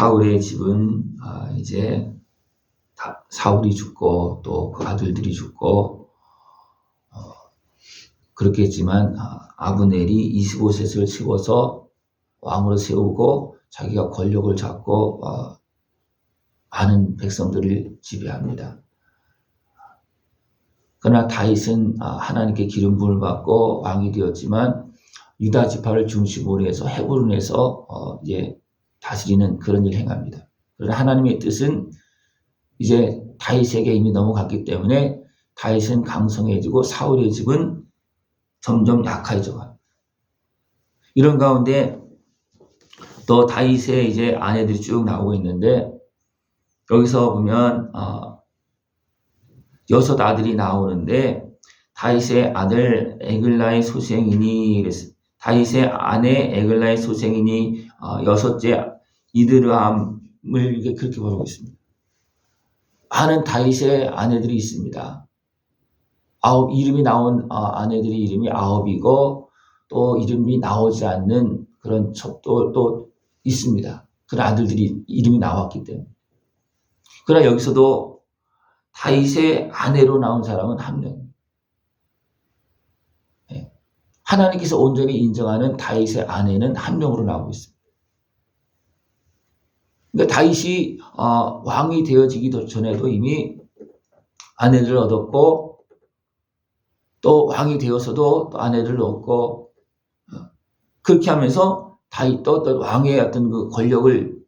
사울의 집은 아, 이제 다 사울이 죽고 또 그 아들들이 죽고 어, 그렇게 했지만 아, 아브넬이 이스보셋을 세워서 왕으로 세우고 자기가 권력을 잡고 어, 많은 백성들을 지배합니다. 그러나 다윗은 아, 하나님께 기름 부음을 받고 왕이 되었지만 유다 지파를 중심으로 해서 헤브론에서 어, 이제 다스리는 그런 일을 행합니다. 그러나 하나님의 뜻은 이제 다윗에게 이미 넘어갔기 때문에 다윗은 강성해지고 사울의 집은 점점 약해져 가. 이런 가운데 또 다윗의 이제 아내들이 쭉 나오고 있는데 여기서 보면 어, 여섯 아들이 나오는데 다윗의 아들 에글라의 소생이니. 다윗의 아내 에글라의 소생이니 어, 여섯째 이드르함을 그렇게 부르고 있습니다. 많은 다윗의 아내들이 있습니다. 아홉 이름이 나온 어, 아내들이 이름이 아홉이고 또 이름이 나오지 않는 그런 첩도 또 있습니다. 그런 아들들이 이름이 나왔기 때문에. 그러나 여기서도 다윗의 아내로 나온 사람은 한 명. 예. 하나님께서 온전히 인정하는 다윗의 아내는 한 명으로 나오고 있습니다. 그러니까 다윗이 어, 왕이 되어지기 전에도 이미 아내를 얻었고 또 왕이 되어서도 또 아내를 얻고 어, 그렇게 하면서 다윗도 어떤 왕의 어떤 그 권력을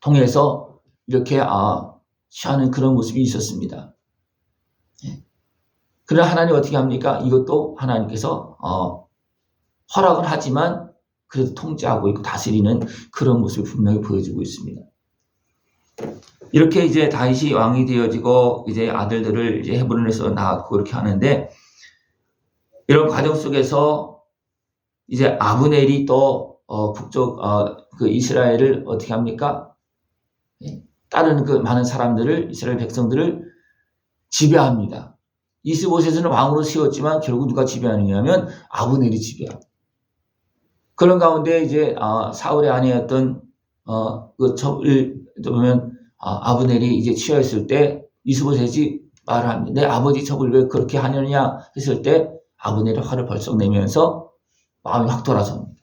통해서 이렇게 아, 취하는 그런 모습이 있었습니다. 예. 그러나 하나님 어떻게 합니까? 이것도 하나님께서 어, 허락은 하지만 그래도 통제하고 있고 다스리는 그런 모습을 분명히 보여주고 있습니다. 이렇게 이제 다윗이 왕이 되어지고 이제 아들들을 이제 헤브론에서 낳았고 그렇게 하는데 이런 과정 속에서 이제 아브넬이 또 어, 북쪽 어, 그 이스라엘을 어떻게 합니까? 예. 다른 그 많은 사람들을 이스라엘 백성들을 지배합니다. 이스보셋은 왕으로 세웠지만 결국 누가 지배하느냐면 아브넬이 지배합니다. 그런 가운데 이제 아, 사울의 아내였던 어, 그 첩을 보면 아, 아브넬이 이제 취하였을 때 이스보셋이 말을 합니다. 내 아버지 첩을 왜 그렇게 하느냐 했을 때 아브넬이 화를 벌썩 내면서 마음이 확 돌아섭니다.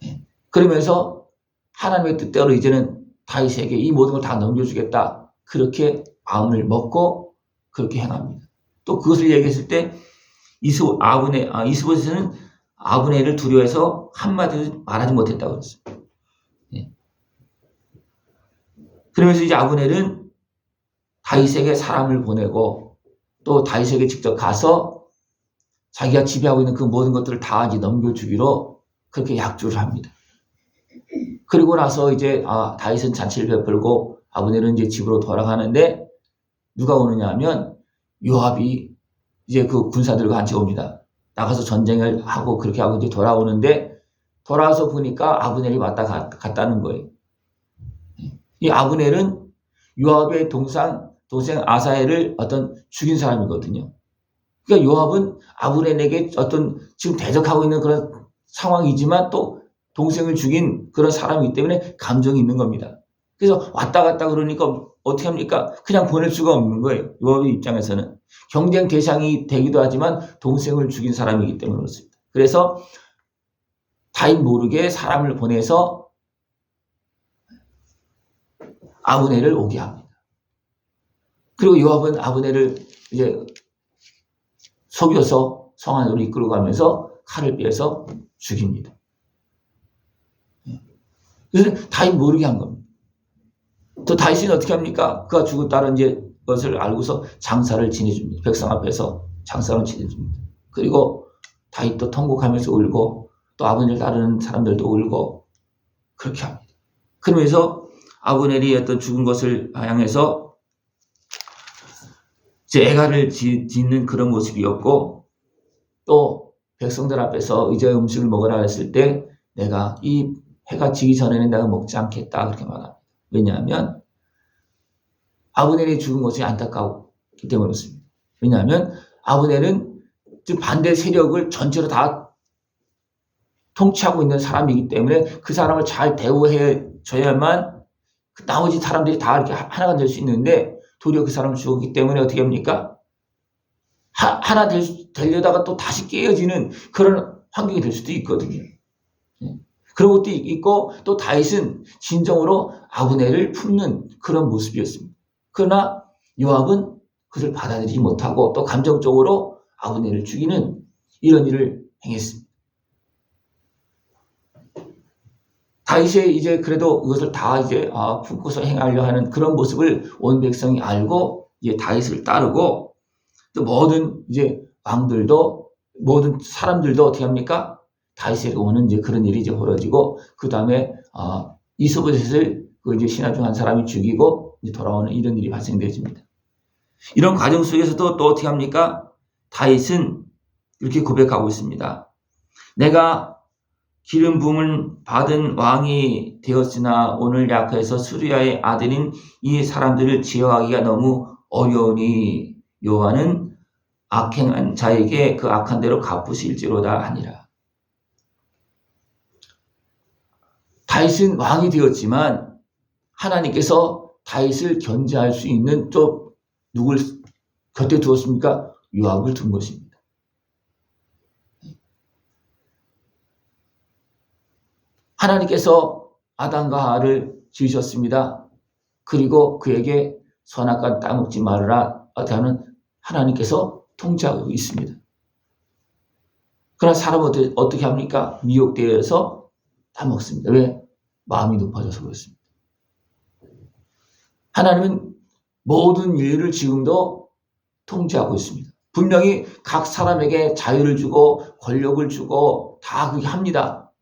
네. 그러면서 하나님의 뜻대로 이제는 다윗에게 이 모든 걸 다 넘겨주겠다. 그렇게 마음을 먹고 그렇게 행합니다. 또 그것을 얘기했을 때 이스 아브네 아, 이스보셋은 아브네를 두려워해서 한마디도 말하지 못했다고 그랬어요. 예. 그러면서 이제 아브넬은 다윗에게 사람을 보내고 또 다윗에게 직접 가서 자기가 지배하고 있는 그 모든 것들을 다 이제 넘겨주기로 그렇게 약조를 합니다. 그리고 나서 이제 아, 다윗은 잔치를 베풀고 아브넬은 이제 집으로 돌아가는데 누가 오느냐 하면 요압이 이제 그 군사들과 같이 옵니다. 나가서 전쟁을 하고 그렇게 하고 이제 돌아오는데 돌아와서 보니까 아브넬이 왔다 갔다는 거예요. 이 아브넬은 요압의 동상 동생 아사엘을 어떤 죽인 사람이거든요. 그러니까 요압은 아브넬에게 어떤 지금 대적하고 있는 그런 상황이지만 또 동생을 죽인 그런 사람이기 때문에 감정이 있는 겁니다. 그래서 왔다 갔다 그러니까 어떻게 합니까? 그냥 보낼 수가 없는 거예요. 요압의 입장에서는. 경쟁 대상이 되기도 하지만 동생을 죽인 사람이기 때문에 그렇습니다. 그래서 다인 모르게 사람을 보내서 아브넬을 오게 합니다. 그리고 요압은 아브넬을 이제 속여서 성 안으로 이끌어 가면서 칼을 빼서 죽입니다. 그래서 다인 모르게 한 겁니다. 또 다윗은 어떻게 합니까? 그가 죽었다는 이제 것을 알고서 장사를 지내줍니다. 백성 앞에서 장사를 지내줍니다. 그리고 다윗도 통곡하면서 울고 또 아버지를 따르는 사람들도 울고 그렇게 합니다. 그러면서 아브넬이 어떤 죽은 것을 향해서 이제 애가를 짓는 그런 모습이었고 또 백성들 앞에서 이제 음식을 먹으라 했을 때 내가 이 해가 지기 전에는 내가 먹지 않겠다 그렇게 말합니다. 왜냐하면 아브넬이 죽은 것이 안타까웠기 때문에 그렇습니다. 왜냐하면 아브넬은 반대 세력을 전체로 다 통치하고 있는 사람이기 때문에 그 사람을 잘 대우해 줘야만 그 나머지 사람들이 다 이렇게 하나가 될 수 있는데 도리어 그 사람을 죽었기 때문에 어떻게 합니까? 하, 하나 될, 되려다가 또 다시 깨어지는 그런 환경이 될 수도 있거든요. 예. 그런 것도 있고 또 다윗은 진정으로 아브넬을 품는 그런 모습이었습니다. 그러나 요압은 그것을 받아들이지 못하고 또 감정적으로 아브넬을 죽이는 이런 일을 행했습니다. 다윗이 이제 그래도 이것을 다 이제 아, 품고서 행하려 하는 그런 모습을 온 백성이 알고 이제 다윗을 따르고 또 모든 이제 왕들도 모든 사람들도 어떻게 합니까? 다윗에게 오는 이제 그런 일이 이제 벌어지고 그 다음에 아, 이스보셋을 그 이제 신하 중 한 사람이 죽이고 이제 돌아오는 이런 일이 발생되어집니다. 이런 과정 속에서도 또 어떻게 합니까? 다윗은 이렇게 고백하고 있습니다. 내가 기름 부음을 받은 왕이 되었으나 오늘 약해서 수리아의 아들인 이 사람들을 제어하기가 너무 어려우니 요한은 악행한 자에게 그 악한 대로 갚으실지로다 하니라. 다윗은 왕이 되었지만 하나님께서 다윗을 견제할 수 있는 또 누굴 곁에 두었습니까? 요압을 둔 것입니다. 하나님께서 아담과 하와를 지으셨습니다. 그리고 그에게 선악과 따먹지 말아라 하는 하나님께서 통치하고 있습니다. 그러나 사람은 어떻게 합니까? 미혹되어서 다 먹습니다. 왜? 마음이 높아져서 그렇습니다. 하나님은 모든 일을 지금도 통치하고 있습니다. 분명히 각 사람에게 자유를 주고 권력을 주고 다 그렇게 합니다.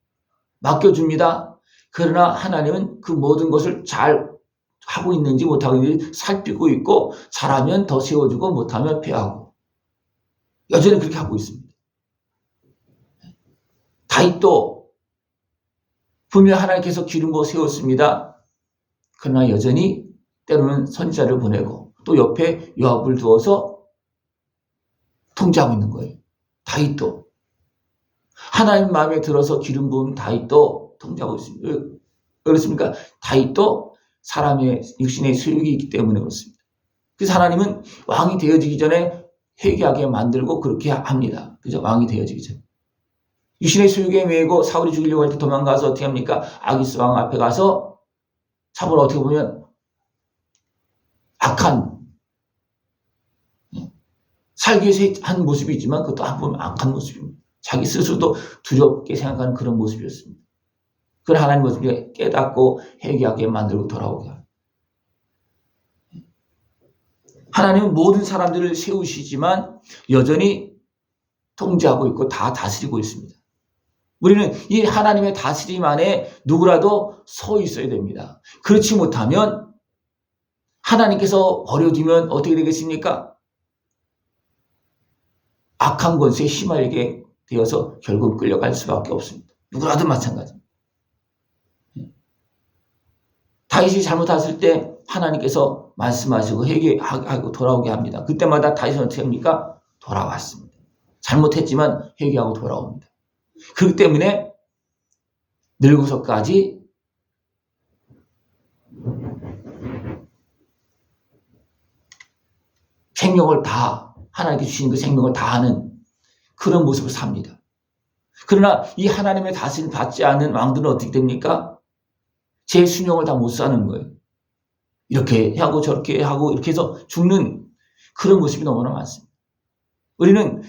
맡겨줍니다. 그러나 하나님은 그 모든 것을 잘 하고 있는지 못하고 있는지 살피고 있고 잘하면 더 세워주고 못하면 폐하고 여전히 그렇게 하고 있습니다. 다윗도 분명 하나님께서 기름 부어 세웠습니다. 그러나 여전히 때로는 선지자를 보내고 또 옆에 요압을 두어서 통제하고 있는 거예요. 다윗도 하나님 마음에 들어서 기름 부은 다윗도 통제하고 있습니다. 왜 그렇습니까? 다윗도 사람의 육신의 소욕이 있기 때문에 그렇습니다. 그래서 하나님은 왕이 되어지기 전에 회개하게 만들고 그렇게 합니다. 그죠? 왕이 되어지기 전에. 육신의 소욕에 매고 사울이 죽이려고 할 때 도망가서 어떻게 합니까? 아기스 왕 앞에 가서 참으로 어떻게 보면 악한 살기 위해서 한 모습이 있지만 그것도 한번 악한 모습입니다. 자기 스스로도 두렵게 생각하는 그런 모습이었습니다. 그걸 하나님 모습을 깨닫고 회개하게 만들고 돌아오게. 하나님은 모든 사람들을 세우시지만 여전히 통제하고 있고 다 다스리고 있습니다. 우리는 이 하나님의 다스림 안에 누구라도 서 있어야 됩니다. 그렇지 못하면 하나님께서 버려두면 어떻게 되겠습니까? 악한 권세에 휘말리게 되어서 결국 끌려갈 수밖에 없습니다. 누구라도 마찬가지입니다. 다윗이 잘못했을 때 하나님께서 말씀하시고 회개하고 돌아오게 합니다. 그때마다 다윗은 어떻게 합니까? 돌아왔습니다. 잘못했지만 회개하고 돌아옵니다. 그렇기 때문에 늙어서까지 생명을 다 하나님께 주신 그 생명을 다하는 그런 모습을 삽니다. 그러나 이 하나님의 다스림 받지 않는 왕들은 어떻게 됩니까? 제 순영을 다 못 사는 거예요. 이렇게 하고 저렇게 하고 이렇게 해서 죽는 그런 모습이 너무나 많습니다. 우리는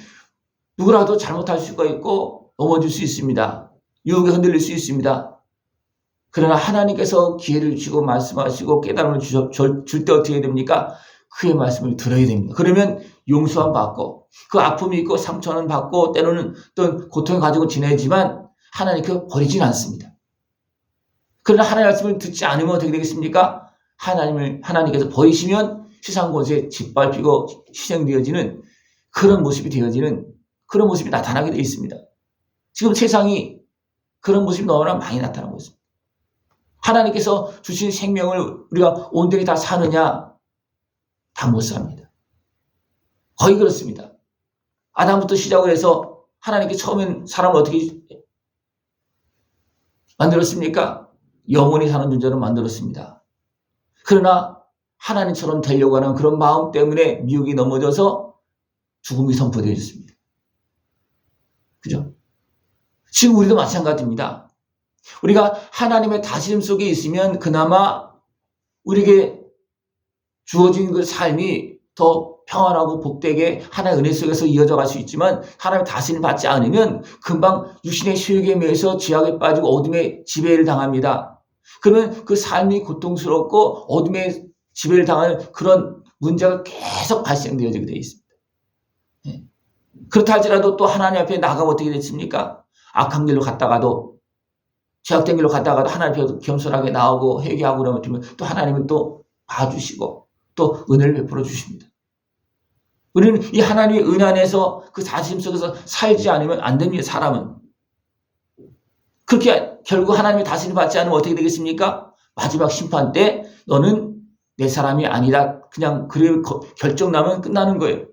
누구라도 잘못할 수가 있고 넘어질 수 있습니다. 유혹에 흔들릴 수 있습니다. 그러나 하나님께서 기회를 주고 말씀하시고 깨달음을 줄 때 어떻게 됩니까? 그의 말씀을 들어야 됩니다. 그러면 용서함 받고 그 아픔이 있고 상처는 받고 때로는 또 고통의 가지고 지내지만 하나님께 버리진 않습니다. 그러나 하나님의 말씀을 듣지 않으면 어떻게 되겠습니까? 하나님을 하나님께서 버리시면 세상 곳에 짓밟히고 희생되어지는 그런 모습이 되어지는 그런 모습이 나타나게 되어 있습니다. 지금 세상이 그런 모습이 너무나 많이 나타나고 있습니다. 하나님께서 주신 생명을 우리가 온전히 다 사느냐? 다 못 삽니다. 거의 그렇습니다. 아담부터 시작을 해서 하나님께 처음엔 사람을 어떻게 만들었습니까? 영원히 사는 존재로 만들었습니다. 그러나 하나님처럼 되려고 하는 그런 마음 때문에 미혹이 넘어져서 죽음이 선포되어졌습니다. 그죠? 지금 우리도 마찬가지입니다. 우리가 하나님의 다스림 속에 있으면 그나마 우리에게 주어진 그 삶이 더 평안하고 복되게 하나의 은혜 속에서 이어져 갈 수 있지만 하나님의 다스림 받지 않으면 금방 육신의 소욕에 매여서 죄악에 빠지고 어둠의 지배를 당합니다. 그러면 그 삶이 고통스럽고 어둠의 지배를 당하는 그런 문제가 계속 발생되어지게 되어 있습니다. 예. 그렇다 할지라도 또 하나님 앞에 나가면 어떻게 됐습니까? 악한 길로 갔다가도 죄악된 길로 갔다가도 하나님 앞에 겸손하게 나오고 회개하고 그러면 또 하나님은 또 봐주시고 또 은혜를 베풀어 주십니다. 우리는 이 하나님의 은혜 안에서 그 사심 속에서 살지 않으면 안 됩니다. 사람은. 그렇게 결국 하나님의 다스림 받지 않으면 어떻게 되겠습니까? 마지막 심판 때 너는 내 사람이 아니다. 그냥 그래 결정 나면 끝나는 거예요.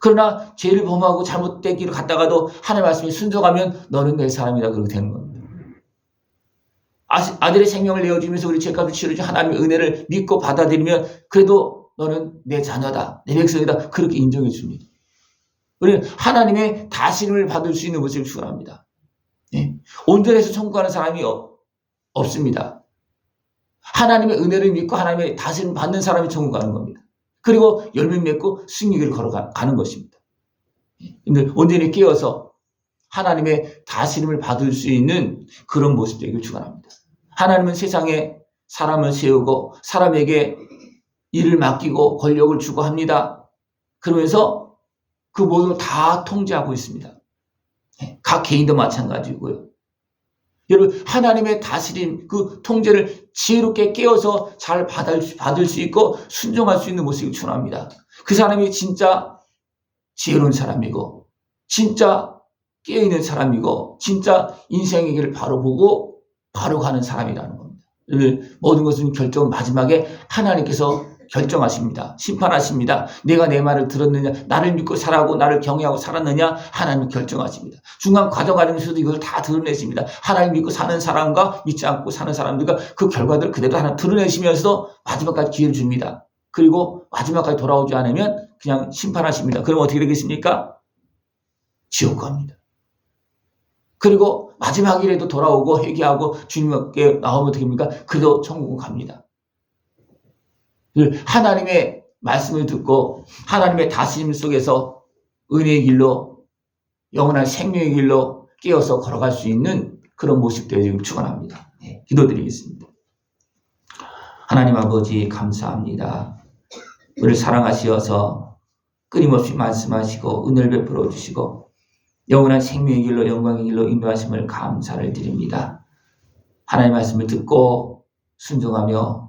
그러나 죄를 범하고 잘못된 길을 갔다가도 하나님 말씀에 순종하면 너는 내 사람이다. 그렇게 되는 겁니다. 아들의 생명을 내어주면서 우리 죄값을 치르주 하나님의 은혜를 믿고 받아들이면 그래도 너는 내 자녀다. 내 백성이다. 그렇게 인정해 줍니다. 우리는 하나님의 다스림을 받을 수 있는 모습을 추구합니다. 예? 온전해서 청구하는 사람이 없, 없습니다. 하나님의 은혜를 믿고 하나님의 다스림 받는 사람이 천국 가는 겁니다. 그리고 열매 맺고 승리를 걸어가는 것입니다. 근데 온전히 깨어서 하나님의 다스림을 받을 수 있는 그런 모습 되기를 축원합니다. 하나님은 세상에 사람을 세우고 사람에게 일을 맡기고 권력을 주고 합니다. 그러면서 그 모든 걸다 통제하고 있습니다. 각 개인도 마찬가지고요. 여러분 하나님의 다스림 그 통제를 지혜롭게 깨어서 잘 받을, 받을 수 있고 순종할 수 있는 모습이 추원합니다. 그 사람이 진짜 지혜로운 사람이고 진짜 깨어있는 사람이고 진짜 인생의 길을 바로 보고 바로 가는 사람이라는 겁니다. 모든 것은 결정은 마지막에 하나님께서 결정하십니다. 심판하십니다. 내가 내 말을 들었느냐, 나를 믿고 살아고 나를 경외하고 살았느냐, 하나님 결정하십니다. 중간 과정 과정에서도 이걸 다 드러내십니다. 하나님 믿고 사는 사람과 믿지 않고 사는 사람들과 그 결과들을 그대로 하나 드러내시면서 마지막까지 기회를 줍니다. 그리고 마지막까지 돌아오지 않으면 그냥 심판하십니다. 그럼 어떻게 되겠습니까? 지옥 갑니다. 그리고 마지막 일에도 돌아오고 회개하고 주님께 나오면 어떻게 됩니까? 그래도 천국을 갑니다. 하나님의 말씀을 듣고 하나님의 다스림 속에서 은혜의 길로 영원한 생명의 길로 깨어서 걸어갈 수 있는 그런 모습 되기를 축원합니다. 네, 기도드리겠습니다. 하나님 아버지 감사합니다. 우리를 사랑하시어서 끊임없이 말씀하시고 은혜를 베풀어 주시고 영원한 생명의 길로 영광의 길로 인도하심을 감사를 드립니다. 하나님 말씀을 듣고 순종하며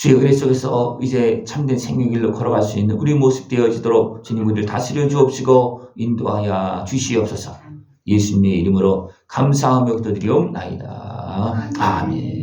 주의 은혜 속에서 이제 참된 생명의 길로 걸어갈 수 있는 우리 모습 되어지도록 주님 우리를 다스려 주옵시고 인도하여 주시옵소서 예수님의 이름으로 감사하며 기도드리옵나이다. 아멘.